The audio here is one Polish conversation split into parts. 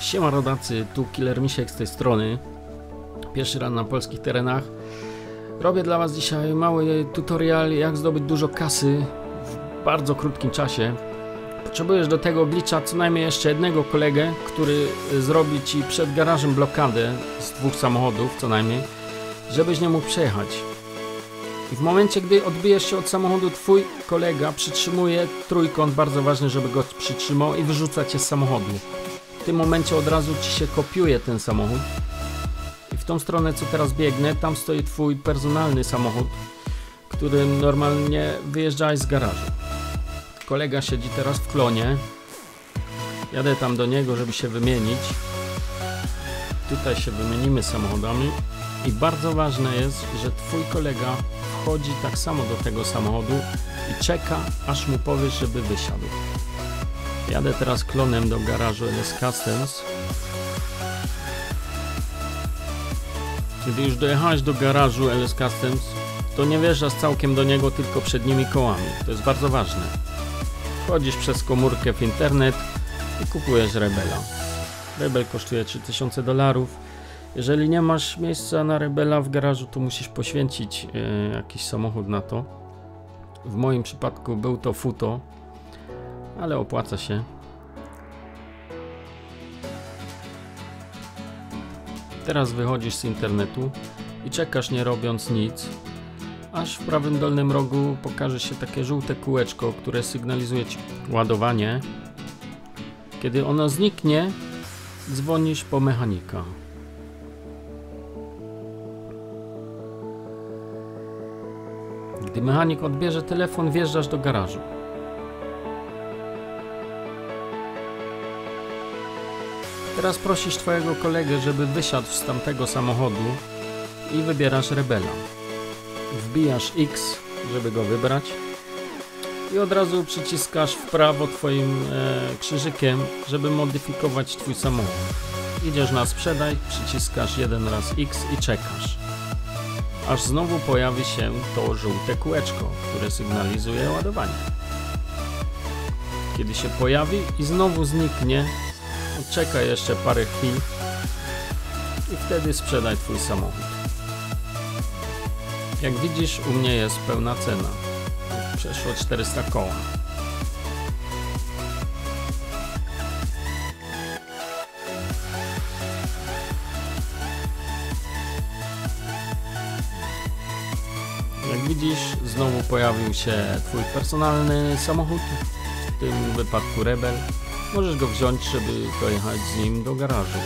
Siema rodacy, tu Killer Misiek z tej strony. Pierwszy raz na polskich terenach. Robię dla was dzisiaj mały tutorial jak zdobyć dużo kasy w bardzo krótkim czasie. Potrzebujesz do tego glitcha co najmniej jeszcze jednego kolegę, który zrobi ci przed garażem blokadę z dwóch samochodów co najmniej, żebyś nie mógł przejechać. I w momencie, gdy odbijesz się od samochodu, twój kolega przytrzymuje trójkąt, bardzo ważny, żeby go przytrzymał i wyrzuca cię z samochodu. W tym momencie od razu ci się kopiuje ten samochód. I w tą stronę, co teraz biegnę, tam stoi twój personalny samochód, którym normalnie wyjeżdżałeś z garażu. Kolega siedzi teraz w klonie. Jadę tam do niego, żeby się wymienić. Tutaj się wymienimy samochodami. I bardzo ważne jest, że twój kolega wchodzi tak samo do tego samochodu i czeka, aż mu powiesz, żeby wysiadł. Jadę teraz klonem do garażu LS Customs. Kiedy już dojechałeś do garażu LS Customs, to nie wjeżdżasz całkiem do niego, tylko przednimi kołami. To jest bardzo ważne. Wchodzisz przez komórkę w internet i kupujesz Rebela. Rebel kosztuje 3000 dolarów. Jeżeli nie masz miejsca na Rebela w garażu, to musisz poświęcić e, jakiś samochód na to. W moim przypadku był to Futo, ale opłaca się. Teraz wychodzisz z internetu i czekasz nie robiąc nic, aż w prawym dolnym rogu pokaże się takie żółte kółeczko, które sygnalizuje ci ładowanie. Kiedy ono zniknie, dzwonisz po mechanika. Gdy mechanik odbierze telefon, wjeżdżasz do garażu. Teraz prosisz twojego kolegę, żeby wysiadł z tamtego samochodu i wybierasz Rebela. Wbijasz X, żeby go wybrać i od razu przyciskasz w prawo twoim e, krzyżykiem, żeby modyfikować twój samochód. Idziesz na sprzedaj, przyciskasz jeden raz X i czekasz. Aż znowu pojawi się to żółte kółeczko, które sygnalizuje ładowanie. Kiedy się pojawi i znowu zniknie, Czekaj jeszcze parę chwil i wtedy sprzedaj Twój samochód. Jak widzisz, u mnie jest pełna cena. Przeszło 400 koła. Jak widzisz, znowu pojawił się Twój personalny samochód, w tym wypadku Rebel. Możesz go wziąć, żeby dojechać z nim do garażu.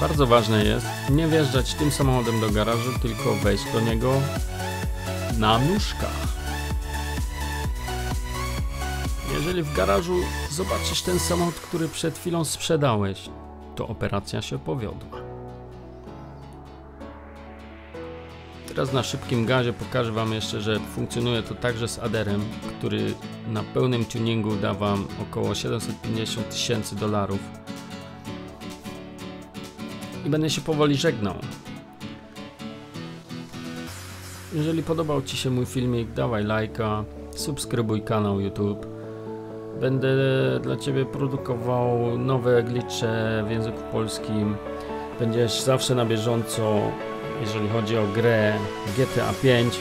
Bardzo ważne jest nie wjeżdżać tym samochodem do garażu, tylko wejść do niego na nóżkach. Jeżeli w garażu zobaczysz ten samochód, który przed chwilą sprzedałeś, to operacja się powiodła. Teraz na szybkim gazie pokażę Wam jeszcze, że funkcjonuje to także z Aderem, który na pełnym tuningu da Wam około 750 tysięcy dolarów. I będę się powoli żegnał. Jeżeli podobał Ci się mój filmik, dawaj lajka, subskrybuj kanał YouTube. Będę dla Ciebie produkował nowe glitche w języku polskim. Będziesz zawsze na bieżąco jeżeli chodzi o grę GTA 5.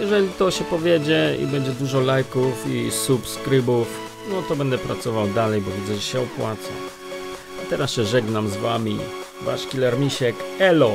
Jeżeli to się powiedzie i będzie dużo lajków i subskrybów, no to będę pracował dalej, bo widzę, że się opłaca. A teraz się żegnam z Wami, Wasz Killer Misiek, elo!